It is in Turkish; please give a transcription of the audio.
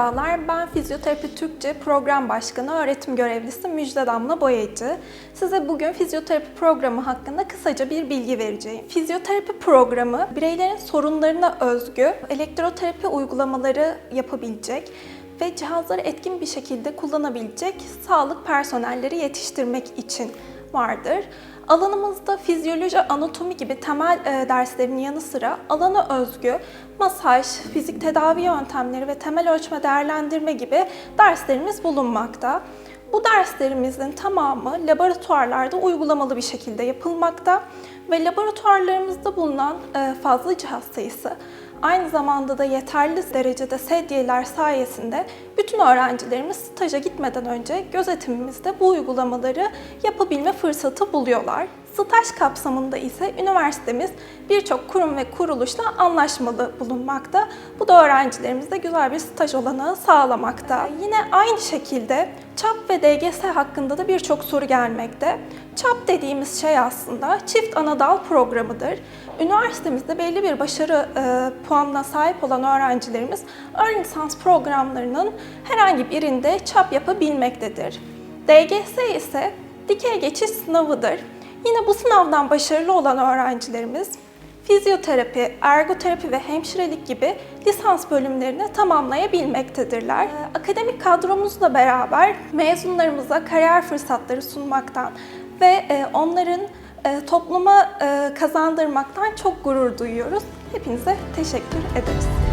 Merhabalar, ben Fizyoterapi Türkçe Program Başkanı Öğretim Görevlisi Müjde Damla Boyacı. Size bugün fizyoterapi programı hakkında kısaca bir bilgi vereceğim. Fizyoterapi programı, bireylerin sorunlarına özgü elektroterapi uygulamaları yapabilecek ve cihazları etkin bir şekilde kullanabilecek sağlık personelleri yetiştirmek için vardır. Alanımızda fizyoloji, anatomi gibi temel e, derslerin yanı sıra alana özgü masaj, fizik tedavi yöntemleri ve temel ölçme değerlendirme gibi derslerimiz bulunmakta. Bu derslerimizin tamamı laboratuvarlarda uygulamalı bir şekilde yapılmakta ve laboratuvarlarımızda bulunan e, fazla cihaz sayısı aynı zamanda da yeterli derecede sedyeler sayesinde bütün öğrencilerimiz staja gitmeden önce gözetimimizde bu uygulamaları yapabilme fırsatı buluyorlar. Staj kapsamında ise üniversitemiz birçok kurum ve kuruluşla anlaşmalı bulunmakta. Bu da öğrencilerimize güzel bir staj olanağı sağlamakta. Yine aynı şekilde ÇAP ve DGS hakkında da birçok soru gelmekte. ÇAP dediğimiz şey aslında çift anadal programıdır. Üniversitemizde belli bir başarı e, puanına sahip olan öğrencilerimiz ön lisans programlarının herhangi birinde ÇAP yapabilmektedir. DGS ise dikey geçiş sınavıdır. Yine bu sınavdan başarılı olan öğrencilerimiz fizyoterapi, ergoterapi ve hemşirelik gibi lisans bölümlerini tamamlayabilmektedirler. Ee, Akademik kadromuzla beraber mezunlarımıza kariyer fırsatları sunmaktan ve e, onların e, topluma e, kazandırmaktan çok gurur duyuyoruz. Hepinize teşekkür ederiz.